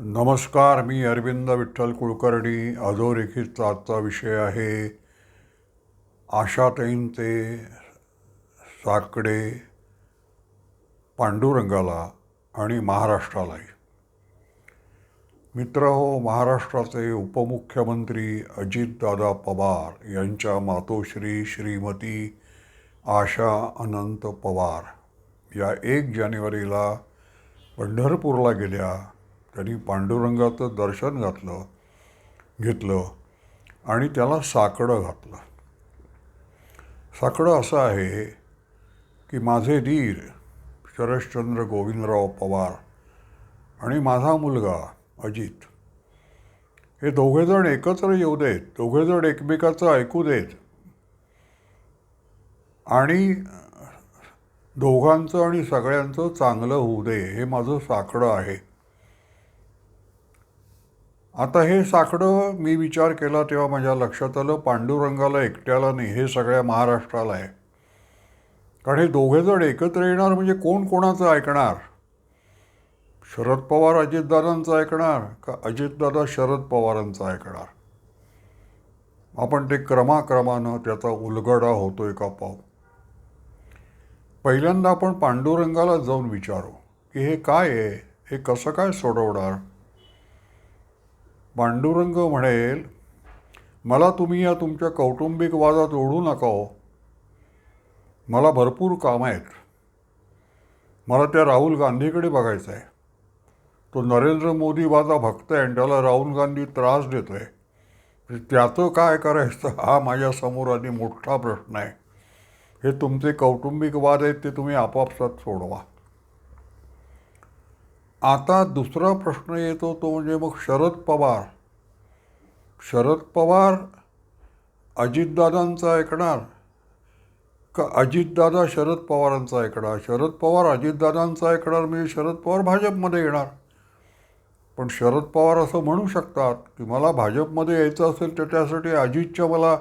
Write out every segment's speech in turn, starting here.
नमस्कार मी अरविंद विठ्ठल कुलकर्णी. अधोरेखित आजचा विषय आहे आशाताईंचे साकडे पांडुरंगाला आणि महाराष्ट्रालाही. मित्र हो महाराष्ट्राचे उपमुख्यमंत्री अजितदादा पवार यांच्या मातोश्री श्रीमती आशा अनंत पवार या एक जानेवारीला पंढरपूरला गेल्या. त्यांनी पांडुरंगाचं दर्शन घातलं घेतलं आणि त्याला साकडं घातलं. साकडं असं आहे की माझे धीर शरश्चंद्र गोविंदराव पवार आणि माझा मुलगा अजित हे दोघेजण एकत्र येऊ देत दोघेजण एकमेकाचं ऐकू देत आणि दोघांचं आणि सगळ्यांचं चांगलं होऊ दे हे माझं साकडं आहे. आता हे साकडं मी विचार केला तेव्हा माझ्या लक्षात आलं पांडुरंगाला एकट्याला नाही हे सगळ्या महाराष्ट्राला आहे. कारण हे दोघेजण एकत्र येणार म्हणजे कोण कोणाचं ऐकणार? शरद पवार अजितदादांचं ऐकणार का अजितदादा शरद पवारांचं ऐकणार? आपण ते क्रमाक्रमानं त्याचा उलगडा होतोय का पाहू. पहिल्यांदा आपण पांडुरंगाला जाऊन विचारू की हे काय आहे हे कसं काय सोडवणार? पांडुरंग म्हणेल मला तुम्ही या तुमच्या कौटुंबिक वादात ओढू नका हो. मला भरपूर कामं आहेत. मला त्या राहुल गांधीकडे बघायचं आहे. तो नरेंद्र मोदी माझा भक्त आहे आणि त्याला राहुल गांधी त्रास देतो आहे म्हणजे त्याचं काय करायचं हा माझ्यासमोर आधी मोठा प्रश्न आहे. हे तुमचे कौटुंबिक वाद आहेत ते तुम्ही आपापसात सोडवा. आता दुसरा प्रश्न येतो तो म्हणजे मग शरद पवार. शरद पवार अजितदादांचा ऐकणार? का अजितदादा शरद पवारांचा ऐकणार? शरद पवार अजितदादांचा ऐकणार म्हणजे शरद पवार भाजपमध्ये येणार. पण शरद पवार असं म्हणू शकतात की मला भाजपमध्ये यायचं असेल तर त्यासाठी अजितच्या मला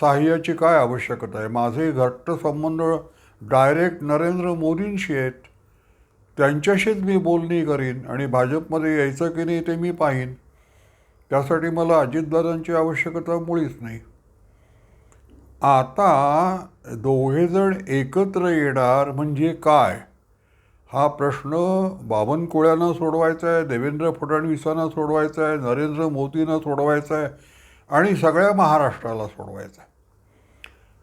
सहाय्याची काय आवश्यकता आहे? माझे घट्ट संबंध डायरेक्ट नरेंद्र मोदींशी आहेत. त्यांच्याशीच मी बोलणी करीन आणि भाजपमध्ये यायचं की नाही ते मी पाहीन. त्यासाठी मला अजितदादांची आवश्यकता मुळीच नाही. आता दोघेजण एकत्र येणार म्हणजे काय? हा प्रश्न बावनकुळ्यांना सोडवायचा आहे देवेंद्र फडणवीसांना सोडवायचा आहे नरेंद्र मोदींना सोडवायचा आहे आणि सगळ्या महाराष्ट्राला सोडवायचा आहे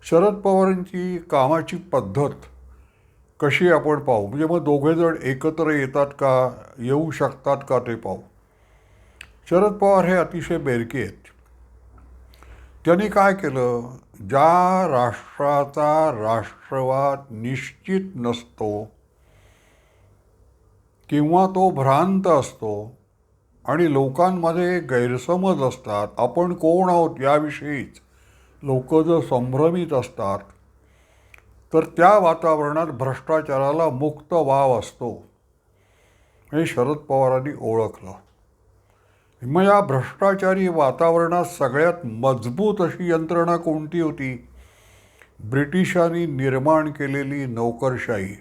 शरद पवारांची कामाची पद्धत कशी आपण पाहू? म्हणजे मग दोघेजण एकत्र येतात का? येऊ शकतात का ते पाहू. शरद पवार हे अतिशय बेरके आहेत. त्यांनी काय केलं? ज्या राष्ट्राचा राष्ट्रवाद निश्चित नसतो किंवा तो भ्रांत असतो आणि लोकांमध्ये गैरसमज असतात आपण कोण आहोत याविषयीच लोक जर संभ्रमित असतात तर त्या वातावरणात भ्रष्टाचाराला मुक्त वाव असतो. हे शरद पवारांनी ओळखलं. मग या भ्रष्टाचारी वातावरणात सगळ्यात मजबूत अशी यंत्रणा कोणती होती? ब्रिटिशांनी निर्माण केलेली नोकरशाही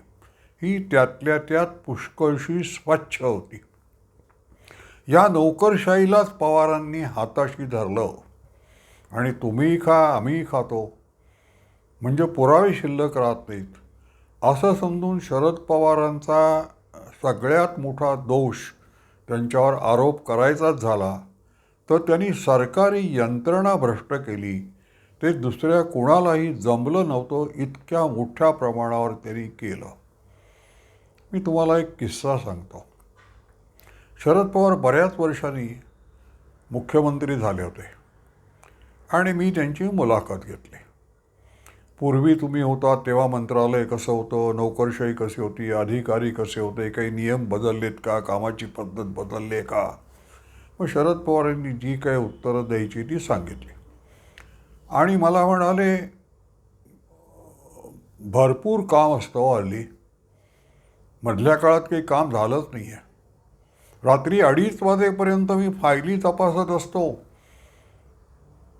ही त्यातल्या त्यात पुष्कळशी स्वच्छ होती. या नोकरशाहीलाच पवारांनी हाताशी धरलं. आणि तुम्ही खा आम्ही खातो. म्हणजे पुरावे शिल्लक राहत नाहीत. असं समजून शरद पवारांचा सगळ्यात मोठा दोष त्यांच्यावर आरोप करायचाच झाला. तर त्यांनी सरकारी यंत्रणा भ्रष्ट केली. ते दुसऱ्या कोणालाही जमलं नव्हतं इतक्या मोठ्या प्रमाणावर त्यांनी केलं. मी तुम्हाला एक किस्सा सांगतो. शरद पवार बऱ्याच वर्षांनी मुख्यमंत्री झाले होते. आणि मी त्यांची मुलाखत घेतली. पूर्वी तुम्ही होता तेव्हा मंत्रालय कसं होतं नोकरशाही कशी होती अधिकारी कसे होते काही नियम बदललेत का कामाची पद्धत बदलली आहे का? मग शरद पवारांनी जी काही उत्तरं द्यायची ती सांगितली. आणि मला म्हणाले भरपूर काम असतं हो हल्ली. मधल्या काळात काही काम झालंच नाही आहे रात्री अडीच वाजेपर्यंत मी फायली तपासत असतो.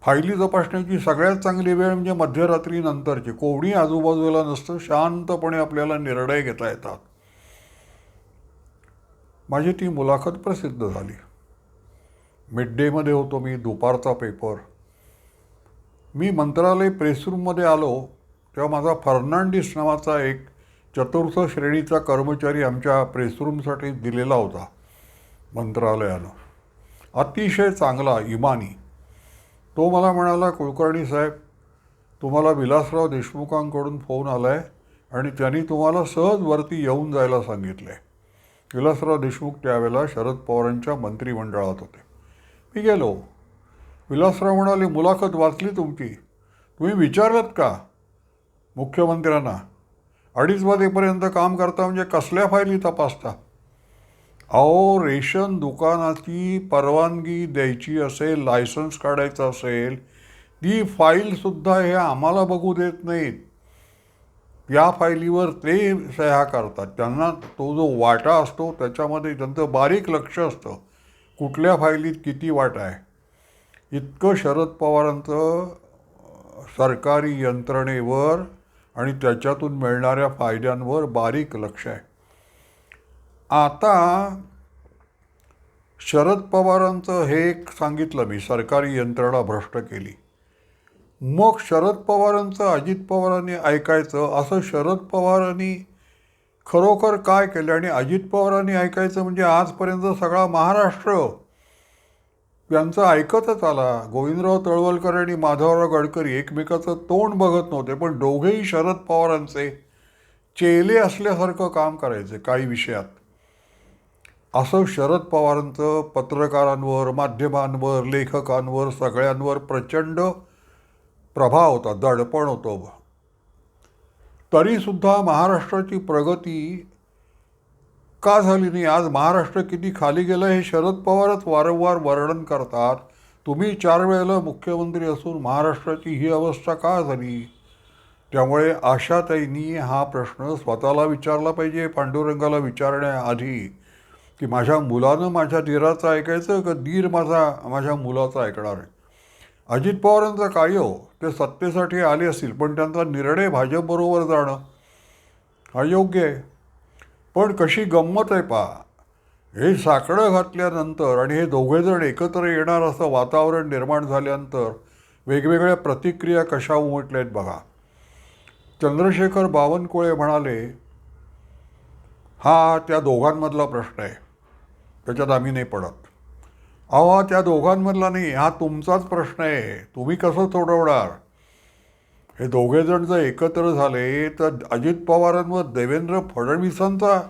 फायली तपासण्याची सगळ्यात चांगली वेळ म्हणजे मध्यरात्री नंतरची. कोणी आजूबाजूला नसतं शांतपणे आपल्याला निर्णय घेता येतात. माझी ती मुलाखत प्रसिद्ध झाली. मिड डेमध्ये होतो मी दुपारचा पेपर. मी मंत्रालय प्रेसरूममध्ये आलो तेव्हा माझा फर्नांडिस नावाचा एक चतुर्थ श्रेणीचा कर्मचारी आमच्या प्रेसरूमसाठी दिलेला होता मंत्रालयानं. अतिशय चांगला इमानी. तो मला म्हणाला कुलकर्णी साहेब तुम्हाला विलासराव देशमुखांकडून फोन आला आहे आणि त्यांनी तुम्हाला सहज वरती येऊन जायला सांगितलं आहे विलासराव देशमुख त्यावेळेला शरद पवारांच्या मंत्रिमंडळात होते. मी गेलो. विलासराव म्हणाले मुलाखत वाचली तुमची. तुम्ही विचारलं का? मुख्यमंत्र्यांना. अडीच वाजेपर्यंत काम करता म्हणजे कसल्या फायली तपासता? अहो रेशन दुकानाची परवानगी द्यायची असेल लायसन्स काढायचं असेल ती फाईलसुद्धा हे आम्हाला बघू देत नाहीत. या फाईलीवर ते सह्या करतात. त्यांना तो जो वाटा असतो त्याच्यामध्ये त्यांचं बारीक लक्ष असतं कुठल्या फाईलीत किती वाटा आहे. इतकं शरद पवारांचं सरकारी यंत्रणेवर आणि त्याच्यातून मिळणाऱ्या फायद्यांवर बारीक लक्ष आहे. आता शरद पवारांचं हे एक सांगितलं मी सरकारी यंत्रणा भ्रष्ट केली. मग शरद पवारांचं अजित पवारांनी ऐकायचं असं शरद पवारांनी खरोखर काय केलं? आणि अजित पवारांनी ऐकायचं म्हणजे आजपर्यंत सगळा महाराष्ट्र यांचं ऐकतच आला. गोविंदराव तळवलकर आणि माधवराव गडकरी एकमेकाचं तोंड बघत नव्हते पण दोघेही शरद पवारांचे चेले असल्यासारखं काम करायचे काही विषयात. असं शरद पवारांचं पत्रकारांवर माध्यमांवर लेखकांवर सगळ्यांवर प्रचंड प्रभाव होता दडपण होतं. तरीसुद्धा महाराष्ट्राची प्रगती का झाली नाही? आज महाराष्ट्र किती खाली गेलं हे शरद पवारच वारंवार वर्णन करतात. तुम्ही चार वेळेला मुख्यमंत्री असून महाराष्ट्राची ही अवस्था का झाली? त्यामुळे आशाताईंनी हा प्रश्न स्वतःला विचारला पाहिजे पांडुरंगाला विचारण्याआधी. की माझ्या मुलानं माझ्या धीराचं ऐकायचं का धीर माझा माझ्या मुलाचं ऐकणार आहे? अजित पवारांचं काय हो ते सत्तेसाठी आले असतील पण त्यांचा निर्णय भाजपबरोबर जाणं हा योग्य आहे. पण कशी गंमत आहे पा हे साकडं घातल्यानंतर आणि हे दोघेजण एकत्र येणार असं वातावरण निर्माण झाल्यानंतर वेगवेगळ्या प्रतिक्रिया कशा उमटल्या आहेत बघा. चंद्रशेखर बावनकुळे म्हणाले हा त्या दोघांमधला प्रश्न आहे. त्याच्यात आम्ही नाही पडत. अहो त्या दोघांमधला नाही हा तुमचाच प्रश्न आहे. तुम्ही कसं सोडवणार? हे दोघेजण जर एकत्र झाले तर अजित पवारांवर देवेंद्र फडणवीसांचा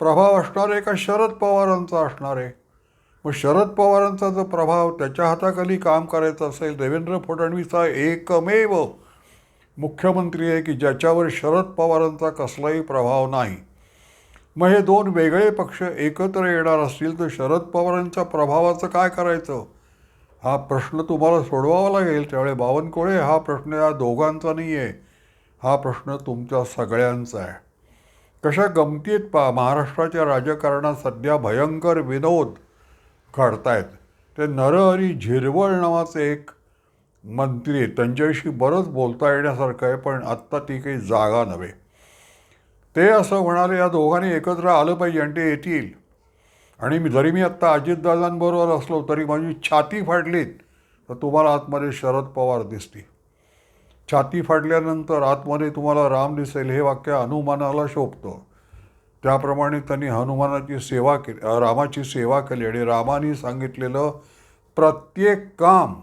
प्रभाव असणार आहे का शरद पवारांचा असणार आहे? मग शरद पवारांचा जो प्रभाव त्याच्या हाताखाली काम करायचं असेल देवेंद्र फडणवीस हा एकमेव मुख्यमंत्री आहे की ज्याच्यावर शरद पवारांचा कसलाही प्रभाव नाही? मग हे दोन वेगळे पक्ष एकत्र येणार असतील तर शरद पवारांच्या प्रभावाचं काय करायचं? हा प्रश्न तुम्हाला सोडवावा लागेल. त्यावेळी बावनकुळे हा प्रश्न या दोघांचा नाही आहे हा प्रश्न तुमच्या सगळ्यांचा आहे. कशा गमतीत पा महाराष्ट्राच्या राजकारणात सध्या भयंकर विनोद घडतायत. ते नरहरी झिरवळ नावाचे एक मंत्री आहेत. त्यांच्याविषयी बरंच बोलता येण्यासारखं आहे पण आत्ता ती काही जागा नव्हे. ते असं म्हणाले या दोघांनी एकत्र आलं पाहिजे आणि ते येतील. आणि मी जरी मी आत्ता अजितदादांबरोबर असलो तरी माझी छाती फाडलीत तर तुम्हाला आतमध्ये शरद पवार दिसतील. छाती फाडल्यानंतर आतमध्ये तुम्हाला राम दिसेल हे वाक्य हनुमानाला शोभतं. त्याप्रमाणे त्यांनी हनुमानाची सेवा केली रामाची सेवा केली आणि रामाने सांगितलेलं प्रत्येक काम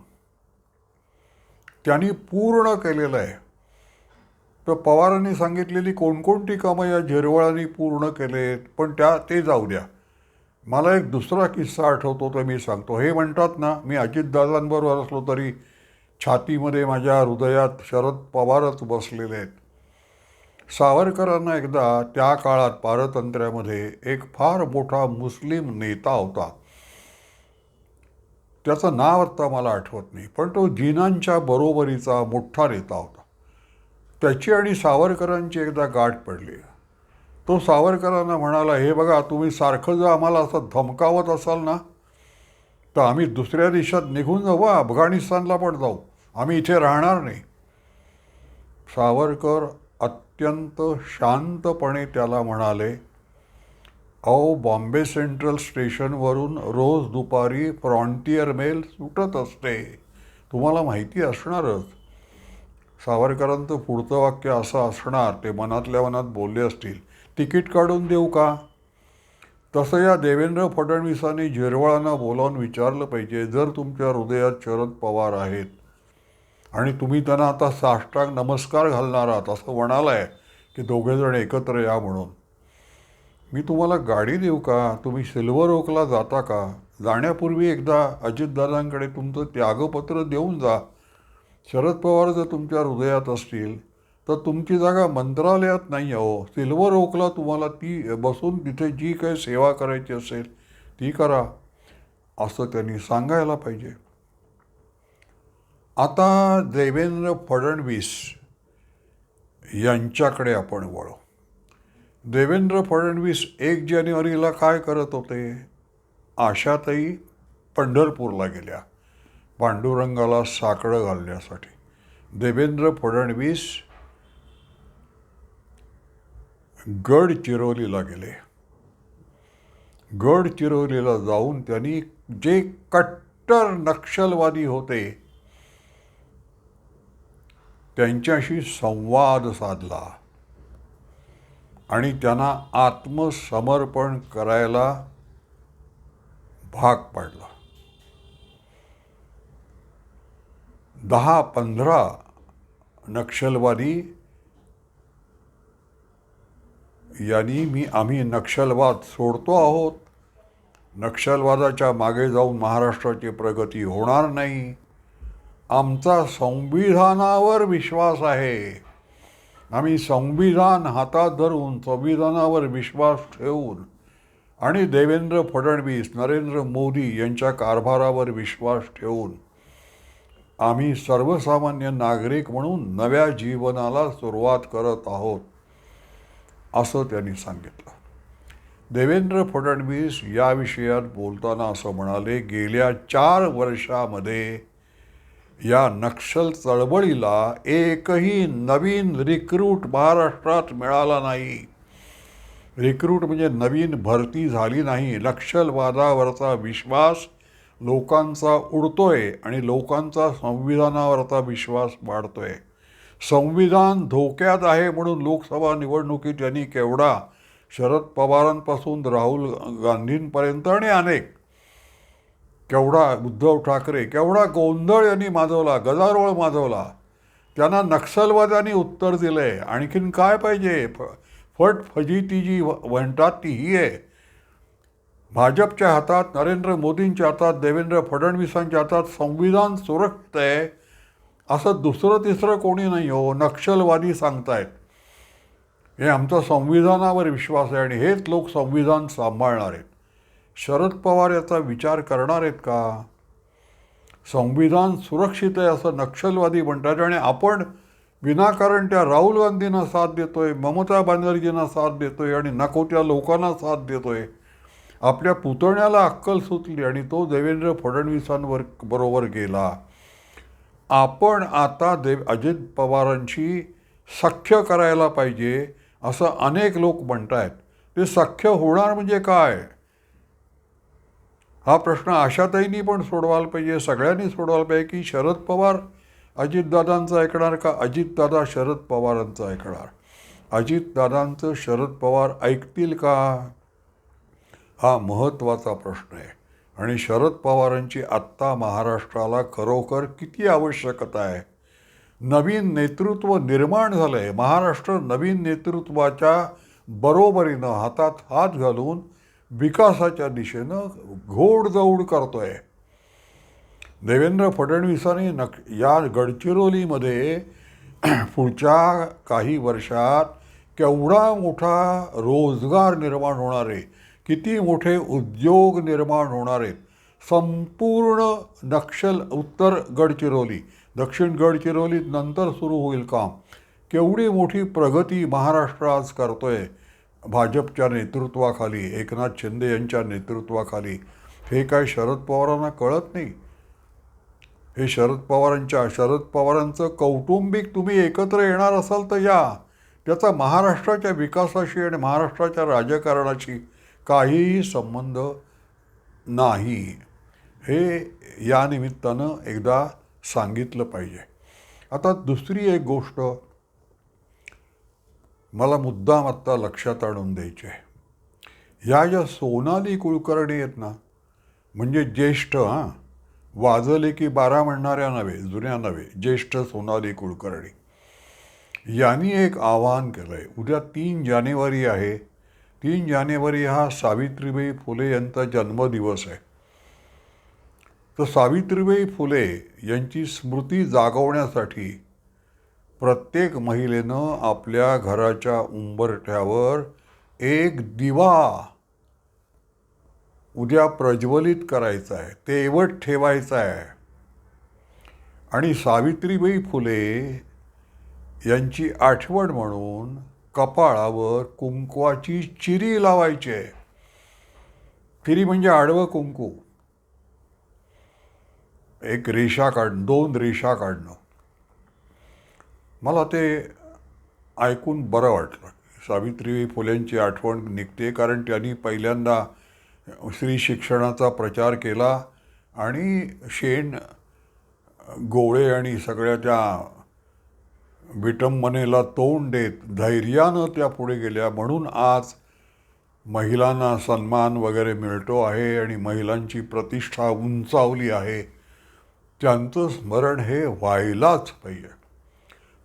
त्यांनी पूर्ण केलेलं आहे. तर पवारांनी सांगितलेली कोणकोणती कामं या झिरवळांनी पूर्ण केलेत पण त्या ते जाऊ द्या. मला एक दुसरा किस्सा आठवतो तर मी सांगतो. हे म्हणतात ना मी अजितदादांबरोबर असलो तरी छातीमध्ये माझ्या हृदयात शरद पवारच बसलेले आहेत. सावरकरांना एकदा त्या काळात पारतंत्र्यामध्ये एक फार मोठा मुस्लिम नेता होता. त्याचं नाव आत्ता मला आठवत नाही पण तो जिनांच्या बरोबरीचा मोठा नेता होता. त्याची आणि सावरकरांची एकदा गाठ पडली. तो सावरकरांना म्हणाला हे बघा तुम्ही सारखं जर आम्हाला असं धमकावत असाल ना तर आम्ही दुसऱ्या देशात निघून जाऊ अफगाणिस्तानला पण जाऊ. आम्ही इथे राहणार नाही. सावरकर अत्यंत शांतपणे त्याला म्हणाले अहो बॉम्बे सेंट्रल स्टेशनवरून रोज दुपारी फ्रॉन्टियर मेल सुटत असते. तुम्हाला माहिती असणारच. सावरकरांचं पुढचं वाक्य असं असणार ते मनातल्या मनात बोलले असतील. तिकीट काढून देऊ का? तसं या देवेंद्र फडणवीसांनी जिरवाळांना बोलावून विचारलं पाहिजे जर तुमच्या हृदयात शरद पवार आहेत आणि तुम्ही त्यांना आता साष्टांग नमस्कार घालणार आहात असं म्हणालाय की दोघेजण एकत्र या म्हणून. मी तुम्हाला गाडी देऊ का? तुम्ही सिल्वर ओकला जाता का? जाण्यापूर्वी एकदा अजितदादांकडे तुमचं त्यागपत्र देऊन जा. शरद पवार जर तुमच्या हृदयात असतील तर तुमची जागा मंत्रालयात नाही अहो सिल्वर ओकला तुम्हाला ती बसून तिथे जी काही सेवा करायची असेल ती करा असं त्यांनी सांगायला पाहिजे. आता देवेंद्र फडणवीस यांच्याकडे आपण वळू. देवेंद्र फडणवीस एक जानेवारीला काय करत होते? आशाताई पंढरपूरला गेल्या. पांडुरंगाला साकडं घालण्यासाठी. देवेंद्र फडणवीस गडचिरोलीला गेले. गडचिरोलीला जाऊन त्यांनी जे कट्टर नक्षलवादी होते त्यांच्याशी संवाद साधला आणि त्यांना आत्मसमर्पण करायला भाग पाडला. दहा पंधरा नक्षलवादी यांनी मी आम्ही नक्षलवाद सोडतो आहोत. नक्षलवादाच्या मागे जाऊन महाराष्ट्राची प्रगती होणार नाही. आमचा संविधानावर विश्वास आहे. आम्ही संविधान हातात धरून संविधानावर विश्वास ठेवून आणि देवेंद्र फडणवीस नरेंद्र मोदी यांच्या कारभारावर विश्वास ठेवून आम्ही सर्वसामान्य नागरिक म्हणून नव्या जीवनाला सुरुवात करत आहोत असं त्यांनी सांगितलं. देवेंद्र फडणवीस या विषयात बोलताना असं म्हणाले गेल्या चार वर्षामध्ये या नक्षल चळवळीला एकही नवीन रिक्रूट महाराष्ट्रात मिळाला नाही. रिक्रूट म्हणजे नवीन भरती झाली नाही. नक्षलवादावरचा विश्वास लोकांचा उडतोय आणि लोकांचा संविधानावरचा विश्वास वाढतोय. संविधान धोक्यात आहे म्हणून लोकसभा निवडणुकीत यांनी केवढा शरद पवारांपासून राहुल गांधींपर्यंत आणि अनेक केवढा उद्धव ठाकरे केवढा गोंधळ यांनी माजवला गदारोळ माजवला. त्यांना नक्षलवाद्यांनी उत्तर दिलं आहे आणखीन काय पाहिजे? फ फट फजिती जी म्हणतात ती ही आहे. भाजपच्या हातात नरेंद्र मोदींच्या हातात देवेंद्र फडणवीसांच्या हातात संविधान सुरक्षित आहे असं दुसरं तिसरं कोणी नाही हो नक्षलवादी सांगतायत. हे आमचा संविधानावर विश्वास आहे आणि हेच लोक संविधान सांभाळणार आहेत. शरद पवार याचा विचार करणार आहेत का? संविधान सुरक्षित आहे असं नक्षलवादी म्हणतात आणि आपण विनाकारण त्या राहुल गांधींना साथ देतोय ममता बॅनर्जींना साथ देतोय आणि नको त्या लोकांना साथ देतोय. आपल्या पुतण्याला अक्कल सुचली आणि तो देवेंद्र फडणवीसांवर बरोबर गेला. आपण आता देव अजित पवारांशी सख्य करायला पाहिजे असं अनेक लोक म्हणत आहेत ते सख्य होणार म्हणजे काय? हा प्रश्न आशाताईंनी पण सोडवायला पाहिजे सगळ्यांनी सोडवायला पाहिजे की शरद पवार अजितदादांचं ऐकणार का अजितदादा शरद पवारांचं ऐकणार? अजितदादांचं शरद पवार ऐकतील का? हा महत्त्वाचा प्रश्न आहे. आणि शरद पवारांची आत्ता महाराष्ट्राला खरोखर किती आवश्यकता आहे? नवीन नेतृत्व निर्माण झालं आहे महाराष्ट्र नवीन नेतृत्वाच्या बरोबरीनं हातात हात घालून विकासाच्या दिशेनं घोडदौड करतो आहे देवेंद्र फडणवीसांनी नक या गडचिरोलीमध्ये पुढच्या काही वर्षात केवढा मोठा रोजगार निर्माण होणार आहे? किती मोठे उद्योग निर्माण होणार आहेत? संपूर्ण नक्षल उत्तर गडचिरोली. दक्षिण गडचिरोलीत नंतर सुरू होईल काम. केवढी मोठी प्रगती महाराष्ट्र आज करतोय? भाजपच्या नेतृत्वाखाली एकनाथ शिंदे यांच्या नेतृत्वाखाली. हे काय शरद पवारांना कळत नाही? हे शरद पवारांच्या शरद पवारांचं कौटुंबिक तुम्ही एकत्र येणार असाल तर या. त्याचा महाराष्ट्राच्या विकासाशी आणि महाराष्ट्राच्या राजकारणाशी काहीही संबंध नाही. हे या निमित्तानं एकदा सांगितलं पाहिजे. आता दुसरी एक गोष्ट मला मुद्दाम आत्ता लक्षात आणून द्यायची आहे. ह्या ज्या सोनाली कुलकर्णी आहेत ना म्हणजे ज्येष्ठ हां वाजले की बारा म्हणणाऱ्या नव्हे जुन्या नव्हे ज्येष्ठ सोनाली कुलकर्णी. यांनी एक आवाहन केलं आहे उद्या तीन जानेवारी आहे. तीन जानेवारी हा सावित्रीबाई फुले यांचा जन्मदिवस आहे. तर सावित्रीबाई फुले यांची स्मृती जागवण्यासाठी प्रत्येक महिलेनं आपल्या घराच्या उंबरठ्यावर एक दिवा उद्या प्रज्वलित करायचा आहे तेवट ठेवायचा आहे. आणि सावित्रीबाई फुले यांची आठवण म्हणून कपाळावर कुंकवाची चिरी लावायची. आहे चिरी म्हणजे आडवं कुंकू. एक रेषा काढणं दोन रेषा काढणं. मला ते ऐकून बरं वाटलं. सावित्री फुलेंची आठवण निघते कारण त्यांनी पहिल्यांदा स्त्री शिक्षणाचा प्रचार केला आणि शेण गोळे आणि सगळ्या त्या विटंबनेला तोंड देत धैर्यानं त्या पुढे गेल्या. म्हणून आज महिलांना सन्मान वगैरे मिळतो आहे आणि महिलांची प्रतिष्ठा उंचावली आहे. त्यांचं स्मरण हे व्हायलाच पाहिजे.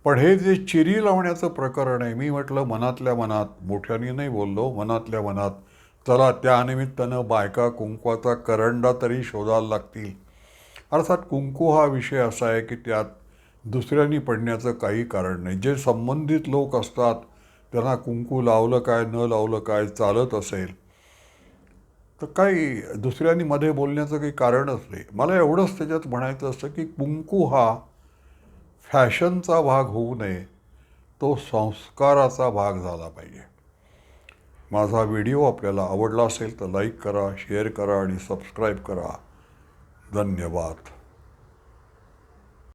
पण हे जे चिरी लावण्याचं प्रकरण आहे मी म्हटलं मनातल्या मनात मोठ्याने नाही बोललो मनातल्या मनात चला त्यानिमित्तानं बायका कुंकवाचा करंडा तरी शोधायला लागतील. अर्थात कुंकू हा विषय असा आहे की त्यात दुसऱ्यांनी पडण्याचं काही कारण नाही. जे संबंधित लोक असतात त्यांना कुंकू लावलं काय न लावलं काय चालत असेल तर काही दुसऱ्यांनी मध्ये बोलण्याचं काही कारणच नाही. मला एवढंच त्याच्यात म्हणायचं असतं की कुंकू हा फॅशनचा भाग होऊ नये तो संस्काराचा भाग झाला पाहिजे. माझा व्हिडिओ आपल्याला आवडला असेल तर लाईक करा शेअर करा आणि सबस्क्राईब करा. धन्यवाद.